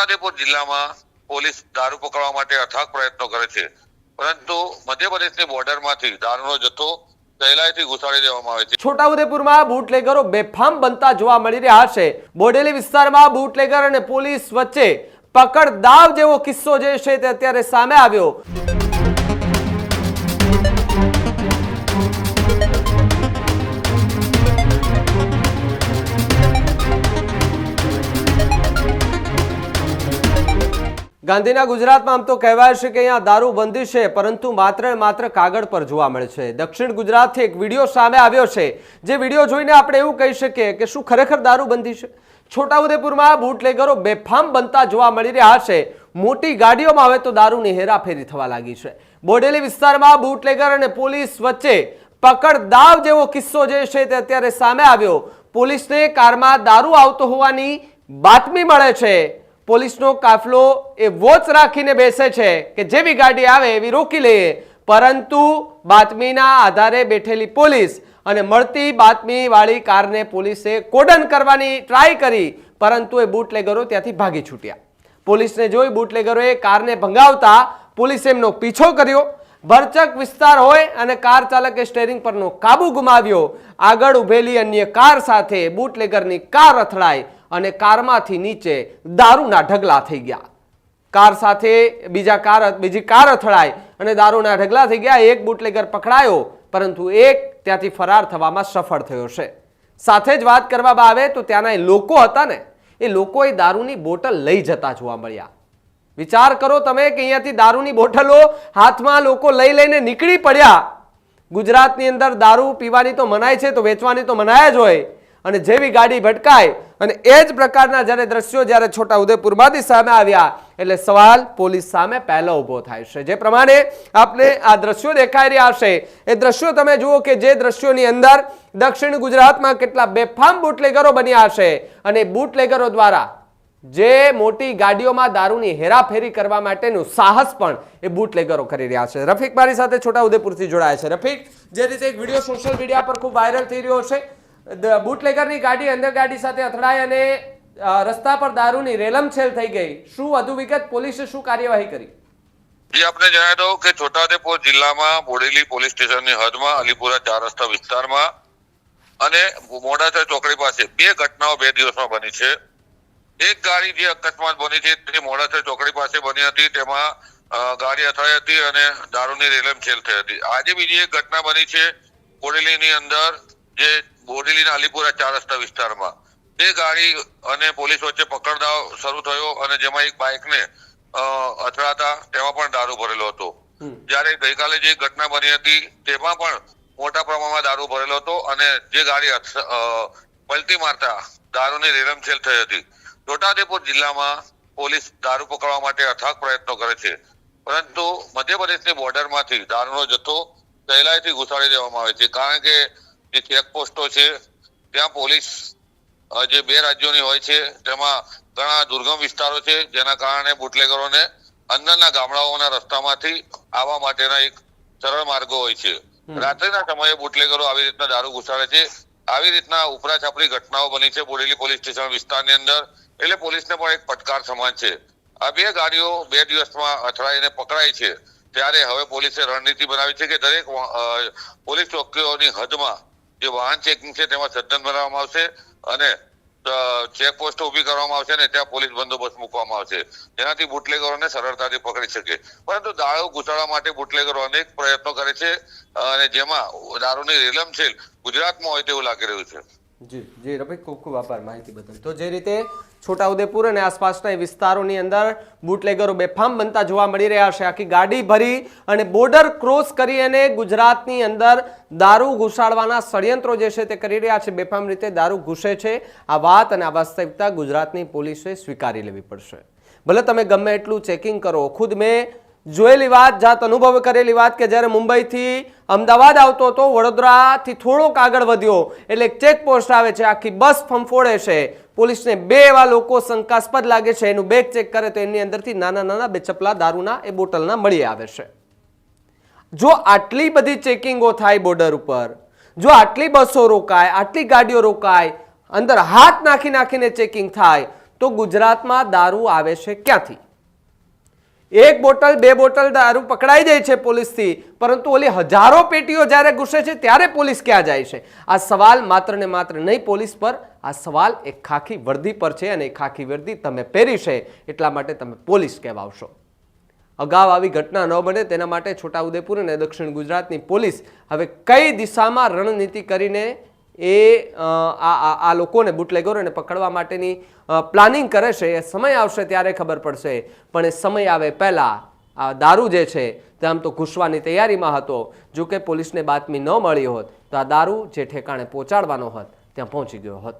છોટાઉદેપુર જિલ્લામાં પોલીસ દારૂ પકડવા માટે અથાગ પ્રયત્નો કરે છે. પરંતુ મધ્યપ્રદેશની બોર્ડરમાંથી દારૂનો જથ્થો સહેલાઈથી બેફામ બનતા જોવા મળી રહ્યા છે. બોડેલી વિસ્તારમાં બુટલેગર અને પોલીસ વચ્ચે પકડ દાવ જેવો કિસ્સો જે છે તે અત્યારે સામે આવ્યો. ગાંધીના ગુજરાતમાં આમ તો કહેવાય છે કે અહીંયા દારૂ બંધી છે, પરંતુ માત્ર માત્ર કાગળ પર જોવા મળે છે. દક્ષિણ ગુજરાતથી એક વીડિયો સામે આવ્યો છે. જે વીડિયો જોઈને આપણે એવું કહી શકીએ કે શું ખરેખર દારૂ બંધી છે? છોટાઉદેપુરમાં બુટલેગરો બેફામ બનતા જોવા મળી રહ્યા છે. મોટી ગાડીઓમાં હવે તો દારૂની હેરાફેરી થવા લાગી છે. બોડેલી વિસ્તારમાં બુટલેગર અને પોલીસ વચ્ચે પકડ દાવ જેવો કિસ્સો જે છે તે અત્યારે સામે આવ્યો. પોલીસને કારમાં દારૂ આવતો હોવાની બાતમી મળે છે. પોલીસનો કાફલો એ વોચ રાખીને બેસે છે કે જેવી ગાડી આવે એવી રોકી લઈએ. પરંતુ બાતમીના આધારે બેઠેલી પોલીસ અને મળતી બાતમીવાળી કારને પોલીસે કોડન કરવાની ટ્રાય કરી, પરંતુ એ બુટલેગરો ત્યાંથી ભાગી છૂટ્યા. પોલીસને જોઈ બુટલેગરોએ કારને ભંગાવતા પોલીસે એમનો પીછો કર્યો. ભરચક વિસ્તાર હોય અને કાર ચાલકે સ્ટેરિંગ પરનો કાબુ ગુમાવ્યો. આગળ ઊભેલી અન્ય કાર સાથે બુટલેગરની કાર અથડાઈ. અને કારમાંથી નીચે દારૂના ઢગલા થઈ ગયા. કાર સાથે બીજા કાર, બીજી કાર અથડાઈ અને દારૂના ઢગલા થઈ ગયા. એક બુટલેગર પકડાયો, પરંતુ એક ત્યાંથી ફરાર થવામાં સફળ થયો છે. સાથે જ વાત કરવામાં આવે તો ત્યાંના એ લોકો હતા ને, એ લોકો એ દારૂની બોટલ લઈ જતા જોવા મળ્યા. વિચાર કરો તમે કે અહીંયાથી દારૂની બોટલો હાથમાં લોકો લઈ લઈને નીકળી પડ્યા. ગુજરાતની અંદર દારૂ પીવાની તો મનાય છે, તો વેચવાની તો મનાય જ હોય. અને જેવી ગાડી ભટકાય અને એ જ પ્રકારના જ્યારે દ્રશ્યો જ્યારે છોટા ઉદેપુરમાંથી સામે આવ્યા, એટલે સવાલ પોલીસ સામે પહેલો ઊભો થાય છે. જે પ્રમાણે આપણે આ દ્રશ્યો દેખાઈ રહ્યા છે. એ દ્રશ્યો તમે જુઓ કે જે દ્રશ્યોની અંદર દક્ષિણ ગુજરાતમાં કેટલા બેફામ બુટલેગરો બન્યા છે અને બુટલેગરો દ્વારા જે મોટી ગાડીઓમાં દારૂની હેરાફેરી કરવા માટેનું સાહસ પણ એ બુટલેગરો કરી રહ્યા છે. રફીક મારી સાથે છોટા ઉદેપુરથી જોડાયા છે. રફીક, જે રીતે એક વીડિયો સોશિયલ મીડિયા પર ખૂબ વાયરલ થઈ રહ્યો છે બુટલેગરની ગાડી અંદર ગાડી સાથે અથડાઈ અને રસ્તા પર દારૂની રેલમછેલ થઈ ગઈ. શું વધુ વિગત? પોલીસે શું કાર્યવાહી કરી? જે, આપને જણાવી દઉં કે છોટાઉદેપુર જિલ્લામાં બોડેલી પોલીસ સ્ટેશનની હદમાં અલીપુરા ચાર રસ્તા વિસ્તારમાં અને મોડાસા ચોકડી પાસે બે ઘટનાઓ બે દિવસમાં બની છે. એક ગાડી જે અકસ્માત બની છે તે મોડાસા ચોકડી પાસે બની હતી. તેમાં ગાડી અથડાઈ હતી અને દારૂની રેલમછેલ થઈ હતી. આજે બીજી એક ઘટના બની છે. બોડેલીની અંદર જે બોડેલીના અલીપુરા ચાર રસ્તા વિસ્તારમાં. તે ગાડી અને પોલીસ વચ્ચે પકડદાવ શરૂ થયો અને જેમાં એક બાઇકને અથડાતા તેમાં પણ દારૂ ભરેલો હતો. જ્યારે ગઈકાલે જે ઘટના બની હતી તેમાં પણ મોટા પ્રમાણમાં દારૂ ભરેલો હતો અને જે ગાડી પલટી મારતા દારૂની રેલમછેલ થઈ હતી. છોટાઉદેપુર જિલ્લામાં પોલીસ દારૂ પકડવા માટે અથાગ પ્રયત્નો કરે છે. પરંતુ મધ્યપ્રદેશની બોર્ડરમાંથી દારૂનો જથ્થો સહેલાઈથી ઘુસાડી દેવામાં આવે છે. કારણ કે જે ચેકપોસ્ટો છે. ત્યાં પોલીસ જે બે રાજ્યોની હોય છે તેમાં ઘણા દુર્ગમ વિસ્તારો છે જેના કારણે બુટલેગરોને અંદરના ગામડાઓના રસ્તામાંથી આવવા માટેના એક સરળ માર્ગો હોય છે. રાત્રિના સમયે બુટલેગરો આવી રીતના દારૂ ઘુસાડે છે. આવી રીતના ઉપરા છાપરી ઘટનાઓ બની છે બોડેલી પોલીસ સ્ટેશન વિસ્તારની અંદર. એટલે પોલીસને પણ એક પડકાર સમાન છે. આ બે ગાડીઓ બે દિવસમાં અથડાઈને પકડાઈ છે. ત્યારે હવે પોલીસે રણનીતિ બનાવી છે કે દરેક પોલીસ ચોકીઓની હદમાં જે વાહન ચેકિંગ છે તેમાં સદ્ધન બનાવવામાં આવશે અને ચેકપોસ્ટ ઊભી કરવામાં આવશે અને ત્યાં પોલીસ બંદોબસ્ત મૂકવામાં આવશે. જેનાથી બુટલેગરોને સરળતાથી પકડી શકે. પરંતુ દારૂ ઘુસાડવા માટે બુટલેગરો અનેક પ્રયત્નો કરે છે અને જેમાં દારૂની રેલમછેલ ગુજરાતમાં હોય તેવું લાગી રહ્યું છે. જી જી રભાઈ ખૂબ ખૂબ આભાર માહિતી બદલ. તો જે રીતે છોટાઉદેપુર અને આસપાસના વિસ્તારોની અંદર બુટલેગરો બેફામ બનતા જોવા મળી રહ્યા છે. આખી ગાડી ભરી અને બોર્ડર ક્રોસ કરી અને ગુજરાતની અંદર દારૂ ઘુસાડવાના ષડયંત્રો જે છે તે કરી રહ્યા છે. બેફામ રીતે દારૂ ઘૂસે છે. આ વાત અને આ વાસ્તવિકતા ગુજરાતની પોલીસે સ્વીકારી લેવી પડશે. ભલે તમે ગમે એટલું ચેકિંગ કરો, ખુદ મેં જોયેલી વાત, જાત અનુભવ કરેલી વાત કે જ્યારે મુંબઈથી અમદાવાદ આવતો હતો, વડોદરાથી થોડોક આગળ વધ્યો, એટલે ચેકપોસ્ટ આવે છે, આખી બસ ફંફોડે છે. પોલીસને બે એવા લોકો શંકાસ્પદ લાગે છે, એનું બેગ ચેક કરે તો એની અંદરથી નાના નાના બે ચપલા દારૂના એ બોટલના મળી આવે છે. જો આટલી બધી ચેકિંગો થાય બોર્ડર ઉપર, જો આટલી બસો રોકાય, આટલી ગાડીઓ રોકાય, અંદર હાથ નાખી નાખીને ચેકિંગ થાય, તો ગુજરાતમાં દારૂ આવે છે ક્યાંથી? એક બોટલ, બે બોટલ દારૂ પકડાઈ જાય છે પોલીસથી, પરંતુ ઓલી હજારો પેટીઓ જ્યારે ઘૂસે છે ત્યારે પોલીસ ક્યાં જાય છે? આ સવાલ માત્ર ને માત્ર નહીં, પોલીસ પર આ સવાલ એક ખાખી વર્દી પર છે અને એ ખાખી વર્દી તમે પહેરી છે, એટલા માટે તમે પોલીસ કહેવાવશો. અગાઉ આવી ઘટના ન બને તેના માટે છોટાઉદેપુર અને દક્ષિણ ગુજરાતની પોલીસ હવે કઈ દિશામાં રણનીતિ કરીને એ આ લોકોને બુટલેગરોને પકડવા માટેની પ્લાનિંગ કરે છે. એ સમય આવશે ત્યારે ખબર પડશે. પણ એ સમય આવે પહેલાં આ દારૂ જે છે, તે આમ તો ઘૂસવાની તૈયારીમાં હતો. જો કે પોલીસને બાતમી ન મળી હોત, તો આ દારૂ જે ઠેકાણે પહોંચાડવાનો હોત, ત્યાં પહોંચી ગયો હોત.